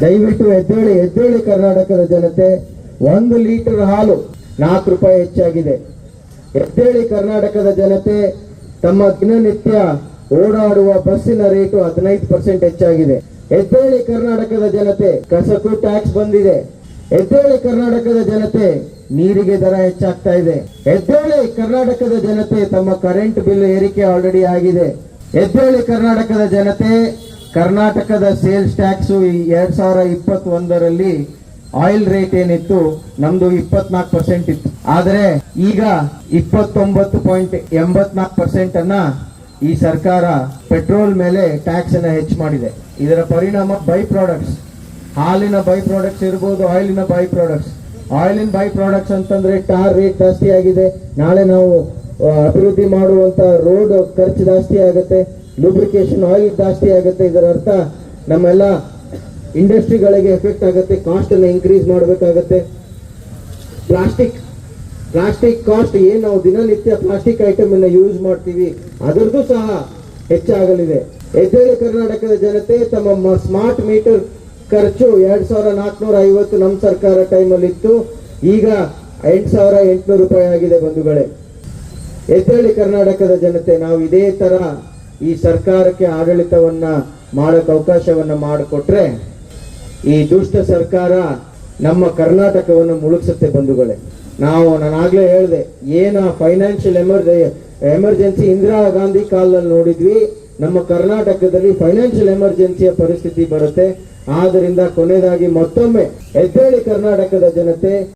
ದಯವಿಟ್ಟು ಎದ್ದೇಳಿ ಎದ್ದೇಳಿ ಕರ್ನಾಟಕದ ಜನತೆ, ಒಂದು ಲೀಟರ್ ಹಾಲು ನಾಲ್ಕು ರೂಪಾಯಿ ಹೆಚ್ಚಾಗಿದೆ. ಎದ್ದೇಳಿ ಕರ್ನಾಟಕದ ಜನತೆ, ತಮ್ಮ ದಿನನಿತ್ಯ ಓಡಾಡುವ ಬಸ್ಸಿನ ರೇಟು ಹದಿನೈದು ಪರ್ಸೆಂಟ್ ಹೆಚ್ಚಾಗಿದೆ. ಎದ್ದೇಳಿ ಕರ್ನಾಟಕದ ಜನತೆ, ಕಸಕ್ಕೂ ಟ್ಯಾಕ್ಸ್ ಬಂದಿದೆ. ಎದ್ದೇಳಿ ಕರ್ನಾಟಕದ ಜನತೆ, ನೀರಿಗೆ ದರ ಹೆಚ್ಚಾಗ್ತಾ ಇದೆ. ಎದ್ದೇಳಿ ಕರ್ನಾಟಕದ ಜನತೆ, ತಮ್ಮ ಕರೆಂಟ್ ಬಿಲ್ ಏರಿಕೆ ಆಲ್ರೆಡಿ ಆಗಿದೆ. ಎದ್ದೇಳಿ ಕರ್ನಾಟಕದ ಜನತೆ ಕರ್ನಾಟಕದ ಸೇಲ್ಸ್ ಟ್ಯಾಕ್ಸ್ ಎರಡ್ ಸಾವಿರ ಇಪ್ಪತ್ತೊಂದರಲ್ಲಿ ಆಯಿಲ್ ರೇಟ್ ಏನಿತ್ತು, ನಮ್ದು ಇಪ್ಪತ್ನಾಲ್ಕು ಪರ್ಸೆಂಟ್ ಇತ್ತು. ಆದರೆ ಈಗ ಇಪ್ಪತ್ತೊಂಬತ್ತು ಪಾಯಿಂಟ್ ಎಂಬತ್ನಾಲ್ಕು ಪರ್ಸೆಂಟ್ ಅನ್ನ ಈ ಸರ್ಕಾರ ಪೆಟ್ರೋಲ್ ಮೇಲೆ ಟ್ಯಾಕ್ಸ್ ಅನ್ನ ಹೆಚ್ಚು ಮಾಡಿದೆ. ಇದರ ಪರಿಣಾಮ ಬೈ ಪ್ರಾಡಕ್ಟ್ಸ್ ಹಾಲಿನ ಬೈ ಪ್ರಾಡಕ್ಟ್ಸ್ ಇರ್ಬೋದು, ಆಯಿಲಿನ ಬೈ ಪ್ರಾಡಕ್ಟ್ಸ್ ಆಯಿಲಿನ ಬೈ ಪ್ರಾಡಕ್ಟ್ಸ್ ಅಂತಂದ್ರೆ ಟಾರ್ ರೇಟ್ ಜಾಸ್ತಿ ಆಗಿದೆ. ನಾಳೆ ನಾವು ಅಭಿವೃದ್ಧಿ ಮಾಡುವಂತ ರೋಡ್ ಖರ್ಚು ಜಾಸ್ತಿ ಆಗುತ್ತೆ. ಲೂಬ್ರಿಕೇಶನ್ ಆಯಿಲ್ ಜಾಸ್ತಿ ಆಗುತ್ತೆ. ಇದರ ಅರ್ಥ ನಮ್ಮೆಲ್ಲ ಇಂಡಸ್ಟ್ರಿಗಳಿಗೆ ಎಫೆಕ್ಟ್ ಆಗುತ್ತೆ. ಕಾಸ್ಟ್ ಅನ್ನು ಇನ್ಕ್ರೀಸ್ ಮಾಡಬೇಕಾಗತ್ತೆ. ಪ್ಲಾಸ್ಟಿಕ್ ಪ್ಲಾಸ್ಟಿಕ್ ಕಾಸ್ಟ್ ಏನು ನಾವು ದಿನನಿತ್ಯ ಪ್ಲಾಸ್ಟಿಕ್ ಐಟಮ್ ಅನ್ನ ಯೂಸ್ ಮಾಡ್ತೀವಿ, ಅದರದ್ದು ಸಹ ಹೆಚ್ಚಾಗಲಿದೆ. ಎದ್ದೇಳಿ ಕರ್ನಾಟಕದ ಜನತೆ ತಮ್ಮ ಸ್ಮಾರ್ಟ್ ಮೀಟರ್ ಖರ್ಚು ಎರಡ್ ಸಾವಿರ ನಾಲ್ಕುನೂರ ಐವತ್ತು ನಮ್ಮ ಸರ್ಕಾರ ಟೈಮಲ್ಲಿ ಇತ್ತು. ಈಗ ಎಂಟು ಸಾವಿರ ಎಂಟುನೂರು ರೂಪಾಯಿ ಆಗಿದೆ ಬಂಧುಗಳೇ. ಎದ್ದೇಳಿ ಕರ್ನಾಟಕದ ಜನತೆ, ನಾವು ಇದೇ ತರ ಈ ಸರ್ಕಾರಕ್ಕೆ ಆಡಳಿತವನ್ನ ಮಾಡಕ್ ಅವಕಾಶವನ್ನ ಮಾಡಿಕೊಟ್ರೆ ಈ ದುಷ್ಟ ಸರ್ಕಾರ ನಮ್ಮ ಕರ್ನಾಟಕವನ್ನು ಮುಳುಗಿಸುತ್ತೆ ಬಂಧುಗಳೇ. ನಾವು ನಾನು ಆಗ್ಲೇ ಹೇಳಿದೆ, ಏನ ಫೈನಾನ್ಷಿಯಲ್ ಎಮರ್ಜ ಎಮರ್ಜೆನ್ಸಿ ಇಂದಿರಾ ಗಾಂಧಿ ಕಾಲದಲ್ಲಿ ನೋಡಿದ್ವಿ, ನಮ್ಮ ಕರ್ನಾಟಕದಲ್ಲಿ ಫೈನಾನ್ಷಿಯಲ್ ಎಮರ್ಜೆನ್ಸಿಯ ಪರಿಸ್ಥಿತಿ ಬರುತ್ತೆ. ಆದ್ದರಿಂದ ಕೊನೆಯದಾಗಿ ಮತ್ತೊಮ್ಮೆ ಎದ್ದೇಳಿ ಕರ್ನಾಟಕದ ಜನತೆ